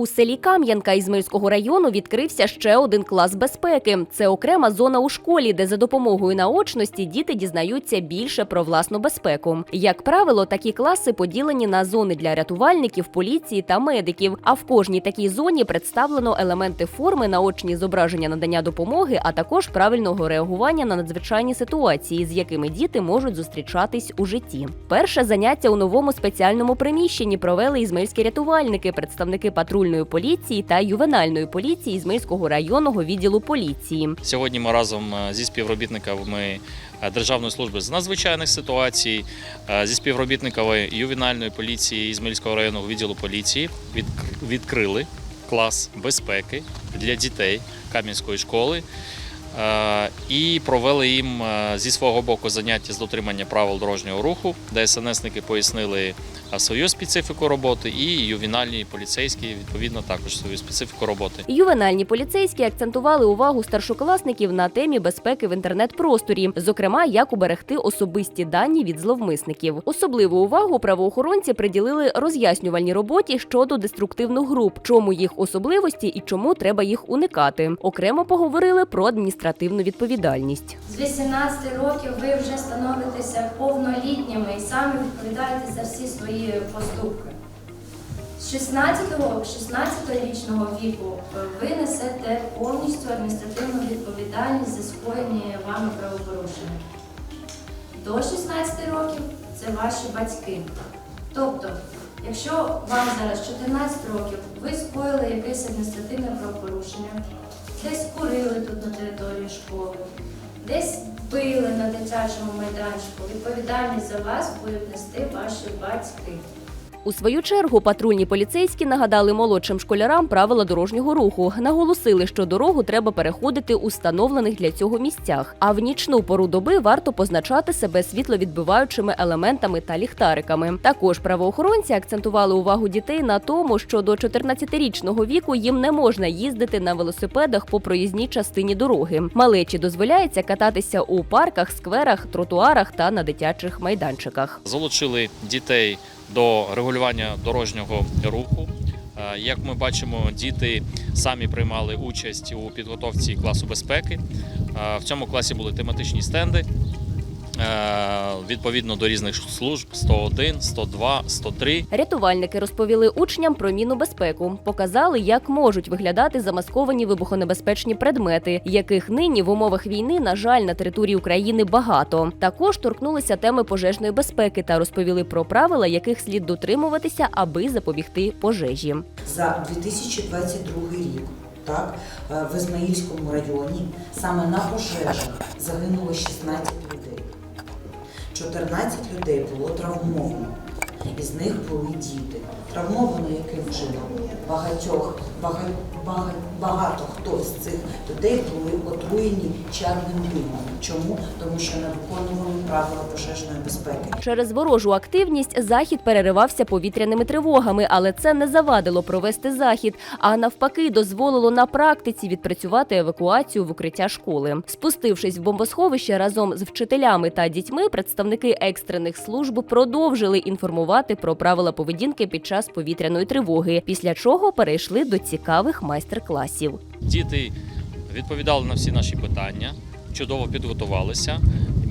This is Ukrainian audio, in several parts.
У селі Кам'янка Ізмаїльського району відкрився ще один клас безпеки. Це окрема зона у школі, де за допомогою наочності діти дізнаються більше про власну безпеку. Як правило, такі класи поділені на зони для рятувальників, поліції та медиків. А в кожній такій зоні представлено елементи форми, наочні зображення надання допомоги, а також правильного реагування на надзвичайні ситуації, з якими діти можуть зустрічатись у житті. Перше заняття у новому спеціальному приміщенні провели ізмаїльські рятувальники, представники патрульної поліції та ювенальної поліції Ізмаїльського районного відділу поліції. Сьогодні ми разом е, зі співробітниками е, Державної служби з надзвичайних ситуацій, е, зі співробітниками ювенальної поліції Ізмаїльського районного відділу поліції відкр- відкрили клас безпеки для дітей Кам'янської школи. Е, І провели їм е, зі свого боку заняття з дотримання правил дорожнього руху, де СНСники пояснили е, свою специфіку роботи, і ювенальні поліцейські відповідно також свою специфіку роботи. Ювенальні поліцейські акцентували увагу старшокласників на темі безпеки в інтернет-просторі, зокрема, як уберегти особисті дані від зловмисників. Особливу увагу правоохоронці приділили роз'яснювальній роботі щодо деструктивних груп, чому їх особливості і чому треба їх уникати. Окремо поговорили про адміністративну відповідальність. З 18 років ви вже становитеся повнолітніми і самі відповідаєте за всі свої поступки. З 16-го 16-річного віку е, ви несете повністю адміністративну відповідальність за скоєні вами правопорушення. До 16 років це ваші батьки. Тобто, якщо вам зараз 14 років, ви скоїли якесь адміністративне правопорушення, десь курили тут на території школи, десь пили на дитячому майданчику, відповідальність за вас будуть нести ваші батьки. У свою чергу патрульні поліцейські нагадали молодшим школярам правила дорожнього руху. Наголосили, що дорогу треба переходити у встановлених для цього місцях. А в нічну пору доби варто позначати себе світловідбиваючими елементами та ліхтариками. Також правоохоронці акцентували увагу дітей на тому, що до 14-річного віку їм не можна їздити на велосипедах по проїзній частині дороги. Малечі дозволяється кататися у парках, скверах, тротуарах та на дитячих майданчиках. залучили дітей до регулювання дорожнього руху. Е, Як ми бачимо, діти самі приймали участь у підготовці класу безпеки. Е, В цьому класі були тематичні стенди відповідно до різних служб 101, 102, 103. Рятувальники розповіли учням про мінну безпеку, показали, як можуть виглядати замасковані вибухонебезпечні предмети, яких нині в умовах війни, на жаль, на території України багато. Також торкнулися теми пожежної безпеки та розповіли про правила, яких слід дотримуватися, аби запобігти пожежі. за 2022 рік. Так, е, в Ізмаїльському районі саме на пожежах загинуло 16 людей. 14 людей було травмовано. Із них були діти. Травмовано яким чином? Багатьох, бага, бага, багато хто з цих людей були отруєні чарним димом. Чому? Тому що не виконували правила пожежної безпеки. Через ворожу активність захід переривався повітряними тривогами, але це не завадило провести захід, а навпаки, дозволило на практиці відпрацювати евакуацію в укриття школи. Спустившись в бомбосховище разом з вчителями та дітьми, представники екстрених служб продовжили інформувати про правила поведінки під час повітряної тривоги, після чого перейшли до цікавих майстер-класів. Діти відповідали на всі наші питання, чудово підготувалися.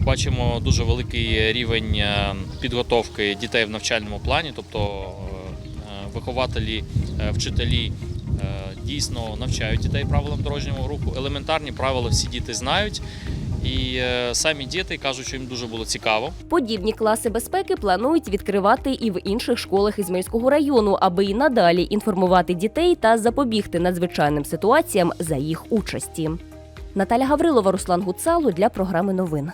Бачимо дуже великий рівень е, підготовки дітей в навчальному плані, тобто е, вихователі, е, вчителі е, дійсно навчають дітей правилам дорожнього руху. Елементарні правила всі діти знають. І е, самі діти кажуть, що їм дуже було цікаво. Подібні класи безпеки планують відкривати і в інших школах Ізмаїльського району, аби і надалі інформувати дітей та запобігти надзвичайним ситуаціям за їх участі. Наталя Гаврилова, Руслан Гуцало для програми новин.